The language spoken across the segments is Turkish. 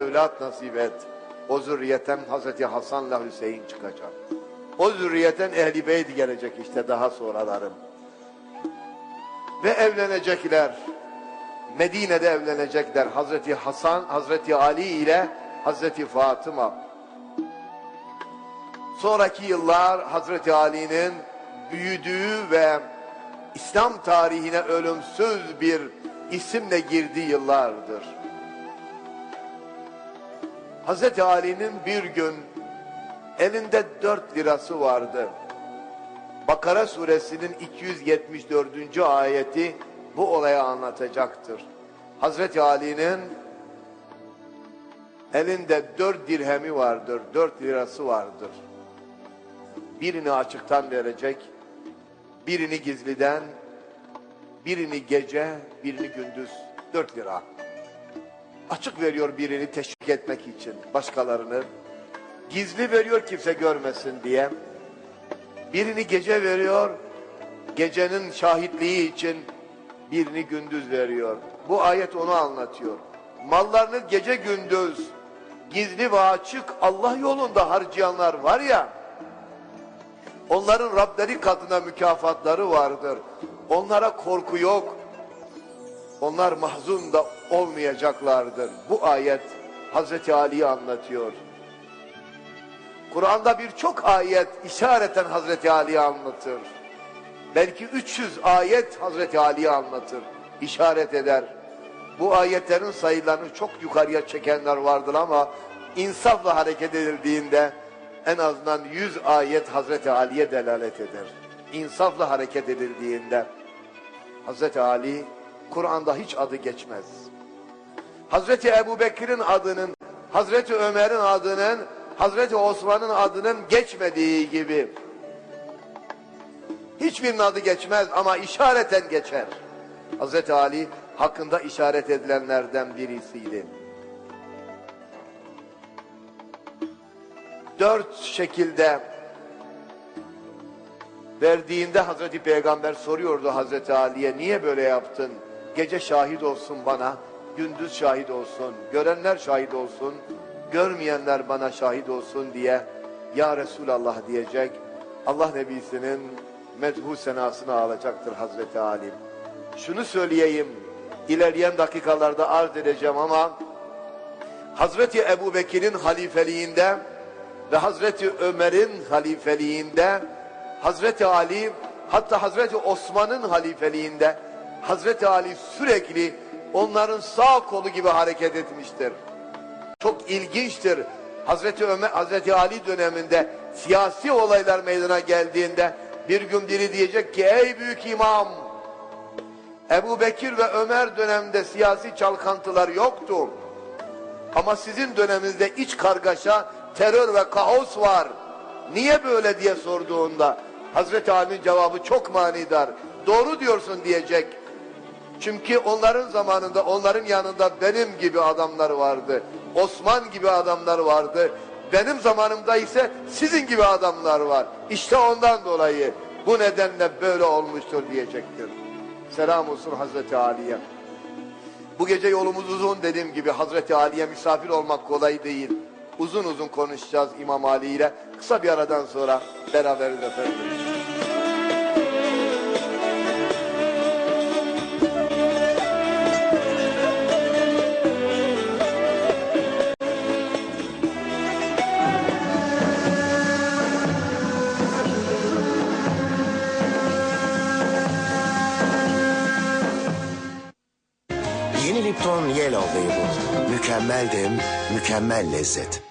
evlat nasip et. O zürriyetten Hazreti Hasan'la Hüseyin çıkacak. O zürriyetten Ehli Beyt gelecek işte daha sonralarım. Ve evlenecekler. Medine'de evlenecekler. Hazreti Hasan, Hazreti Ali ile Hazreti Fatıma. Sonraki yıllar Hazreti Ali'nin büyüdüğü ve İslam tarihine ölümsüz bir isimle girdiği yıllardır. Hazreti Ali'nin bir gün elinde dört lirası vardı. Bakara suresinin 274. ayeti bu olayı anlatacaktır. Hazreti Ali'nin elinde dört dirhemi vardır, dört lirası vardır. Birini açıktan verecek, birini gizliden, birini gece, birini gündüz. Dört lira. Açık veriyor birini teşvik etmek için başkalarını. Gizli veriyor kimse görmesin diye. Birini gece veriyor, gecenin şahitliği için birini gündüz veriyor. Bu ayet onu anlatıyor. Mallarını gece gündüz gizli ve açık Allah yolunda harcayanlar var ya, onların Rableri katına mükafatları vardır. Onlara korku yok. Onlar mahzun da olmayacaklardır. Bu ayet Hazreti Ali'yi anlatıyor. Kur'an'da birçok ayet işareten Hazreti Ali'yi anlatır. Belki 300 ayet Hazreti Ali'yi anlatır, işaret eder. Bu ayetlerin sayılarını çok yukarıya çekenler vardır ama insafla hareket edildiğinde en azından 100 ayet Hazreti Ali'ye delalet eder. İnsafla hareket edildiğinde Hazreti Ali Kur'an'da hiç adı geçmez. Hazreti Ebu Bekir'in adının, Hazreti Ömer'in adının, Hazreti Osman'ın adının geçmediği gibi hiçbirinin adı geçmez ama işareten geçer. Hazreti Ali hakkında işaret edilenlerden birisiydi. Dört şekilde verdiğinde Hazreti Peygamber soruyordu Hazreti Ali'ye niye böyle yaptın? Gece şahit olsun bana, gündüz şahit olsun, görenler şahit olsun, görmeyenler bana şahit olsun diye Ya Resulallah diyecek. Allah Nebisi'nin medhu senasını alacaktır Hazreti Ali. Şunu söyleyeyim, ilerleyen dakikalarda arz edeceğim ama Hazreti Ebu Bekir'in halifeliğinde ve Hazreti Ömer'in halifeliğinde Hazreti Ali hatta Hazreti Osman'ın halifeliğinde Hazreti Ali sürekli onların sağ kolu gibi hareket etmiştir. Çok ilginçtir. Hazreti Ömer, Hazreti Ali döneminde siyasi olaylar meydana geldiğinde bir gün biri diyecek ki ey büyük imam Ebu Bekir ve Ömer döneminde siyasi çalkantılar yoktu. Ama sizin döneminizde iç kargaşa, terör ve kaos var. Niye böyle diye sorduğunda Hazreti Ali'nin cevabı çok manidar. Doğru diyorsun diyecek. Çünkü onların zamanında onların yanında benim gibi adamlar vardı. Osman gibi adamlar vardı. Benim zamanımda ise sizin gibi adamlar var. İşte ondan dolayı bu nedenle böyle olmuştur diyecektir. Selam olsun Hazreti Ali'ye. Bu gece yolumuz uzun dediğim gibi Hazreti Ali'ye misafir olmak kolay değil. Uzun uzun konuşacağız İmam Ali ile. Kısa bir aradan sonra beraberiz efendim. Lipton Yellow Label. Mükemmel dem, mükemmel lezzet.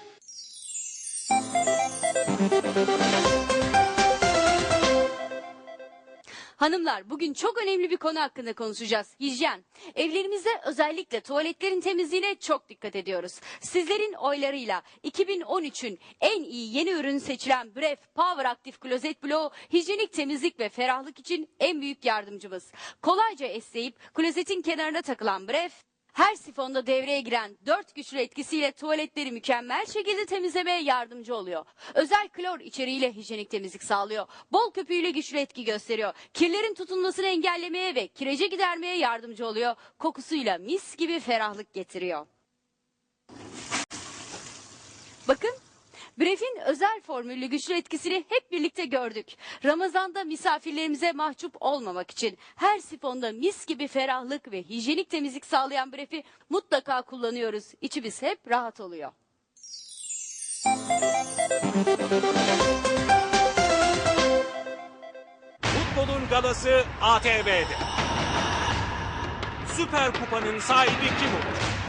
Hanımlar bugün çok önemli bir konu hakkında konuşacağız. Hijyen. Evlerimizde özellikle tuvaletlerin temizliğine çok dikkat ediyoruz. Sizlerin oylarıyla 2013'ün en iyi yeni ürün seçilen Bref Power Active Closet Blow hijyenik temizlik ve ferahlık için en büyük yardımcımız. Kolayca esneyip klozetin kenarına takılan Bref her sifonda devreye giren dört güçlü etkisiyle tuvaletleri mükemmel şekilde temizlemeye yardımcı oluyor. Özel klor içeriğiyle hijyenik temizlik sağlıyor. Bol köpüğüyle güçlü etki gösteriyor. Kirlerin tutunmasını engellemeye ve kirece gidermeye yardımcı oluyor. Kokusuyla mis gibi ferahlık getiriyor. Bref'in özel formüllü güçlü etkisini hep birlikte gördük. Ramazanda misafirlerimize mahcup olmamak için her sifonda mis gibi ferahlık ve hijyenik temizlik sağlayan Bref'i mutlaka kullanıyoruz. İçimiz hep rahat oluyor. Futbolun galası ATV'de. Süper Kupa'nın sahibi kim olur?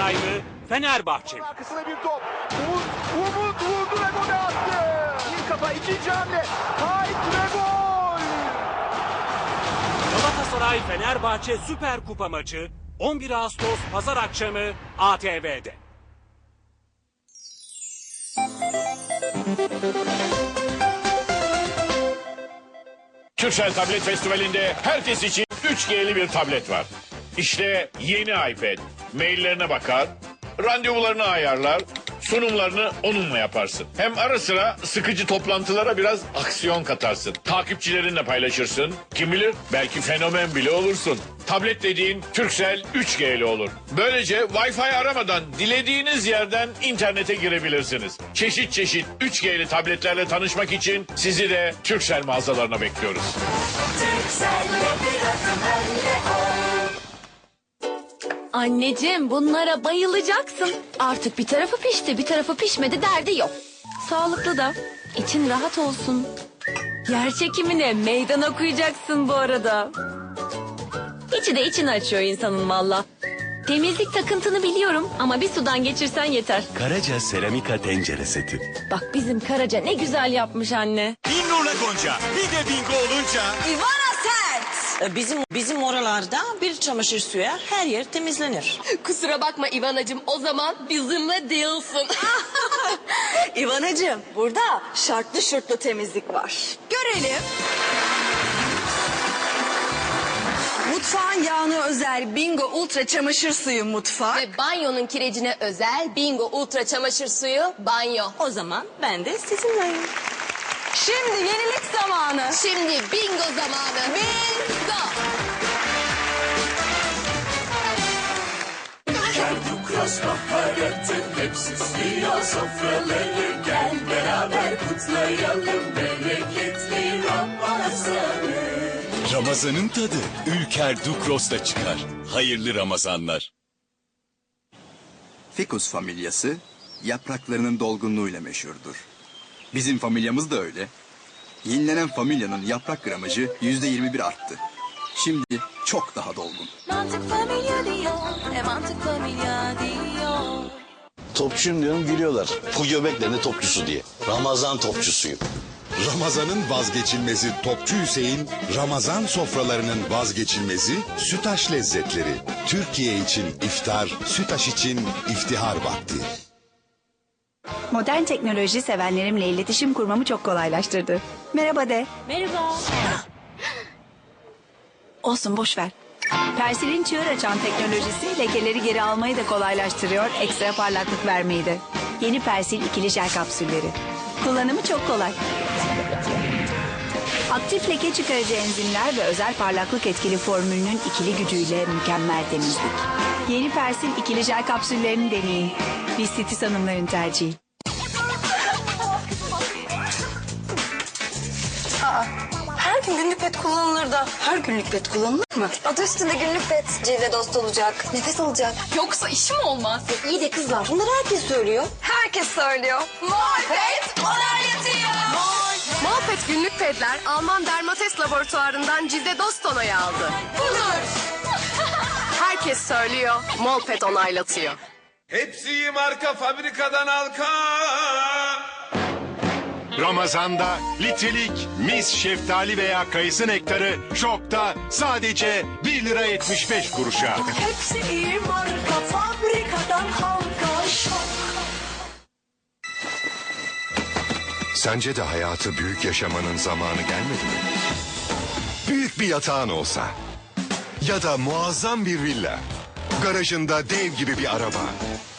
Mı, Fenerbahçe? Arkasına bir top. Umut, Umut vurdu ve golü attı. Bir kafa ikinci hamle. Kayıt ve gol. Galatasaray Fenerbahçe Süper Kupa maçı 11 Ağustos Pazar akşamı ATV'de. Türksel Tablet Festivali'nde herkes için 3G'li bir tablet var. İşte yeni iPad. Maillerine bakar, randevularını ayarlar, sunumlarını onunla yaparsın. Hem ara sıra sıkıcı toplantılara biraz aksiyon katarsın. Takipçilerinle paylaşırsın. Kim bilir belki fenomen bile olursun. Tablet dediğin Türksel 3G'li olur. Böylece Wi-Fi aramadan dilediğiniz yerden internete girebilirsiniz. Çeşit çeşit 3G'li tabletlerle tanışmak için sizi de Türksel mağazalarına bekliyoruz. Anneciğim bunlara bayılacaksın. Artık bir tarafı pişti bir tarafı pişmedi derdi yok. Sağlıklı da için rahat olsun. Yer çekimine meydan okuyacaksın bu arada. İçi de içini açıyor insanın valla. Temizlik takıntını biliyorum ama bir sudan geçirsen yeter. Karaca Seramika Tencere Seti. Bak bizim Karaca ne güzel yapmış anne. Bingo'la Gonca. Bir de bingo olunca. Ivana Sert. Bizim bizim oralarda bir çamaşır suya her yer temizlenir. Kusura bakma İvanacığım o zaman bizimle değilsin. İvanacığım burada şartlı şurtlu temizlik var. Görelim. Mutfağın yağına özel Bingo Ultra çamaşır suyu mutfak. Ve banyonun kirecine özel Bingo Ultra çamaşır suyu banyo. O zaman ben de sizinleyim. Şimdi yenilik zamanı. Şimdi bingo zamanı. Bingo. Ramazanın tadı Ülker Dukros'ta çıkar. Hayırlı Ramazanlar. Ficus familyası yapraklarının dolgunluğuyla meşhurdur. Bizim familyamız da öyle. Yenilenen familyanın yaprak gramajı yüzde 21 arttı. Şimdi çok daha dolgun. Mantık familya diyor. E mantık familya diyor. Topçuyum diyorum gülüyorlar. Bu göbeklerinde topçusu diye. Ramazan topçusuyum. Ramazanın vazgeçilmezi Topçu Hüseyin, Ramazan sofralarının vazgeçilmezi Sütaş lezzetleri. Türkiye için iftar, Sütaş için iftihar vakti. Modern teknoloji sevenlerimle iletişim kurmamı çok kolaylaştırdı. Merhaba de. Merhaba. Olsun boş ver. Persil'in çığır açan teknolojisi lekeleri geri almayı da kolaylaştırıyor, ekstra parlaklık vermeyi de. Yeni Persil ikili jel kapsülleri. Kullanımı çok kolay. Aktif leke çıkarıcı enzimler ve özel parlaklık etkili formülünün ikili gücüyle mükemmel temizlik. Yeni Persil ikili jel kapsüllerini deneyin. Biz Sitis Hanımların tercihi. Gün günlük pet kullanılır da her günlük pet kullanılır mı? Adı üstünde günlük pet. Cilde dost olacak. Nefes alacak. Yoksa işim olmaz. İyi de kızlar bunları herkes söylüyor. Herkes söylüyor. Morpet onaylatıyor. Morpet günlük petler Alman Dermates laboratuvarından cilde dost onayı aldı. Budur. Herkes söylüyor. Molpet onaylatıyor. Hepsi marka fabrikadan halka. Ramazanda litrelik mis şeftali veya kayısı nektarı şokta sadece 1 lira 75 kuruşa. Hepsi iyi marka fabrikadan halka Sence de hayatı büyük yaşamanın zamanı gelmedi mi? Büyük bir yatağın olsa ya da muazzam bir villa, garajında dev gibi bir araba,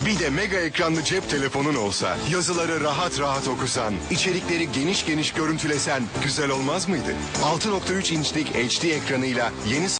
bir de mega ekranlı cep telefonun olsa, yazıları rahat rahat okusan, içerikleri geniş geniş görüntülesen güzel olmaz mıydı? 6.3 inçlik HD ekranıyla yeni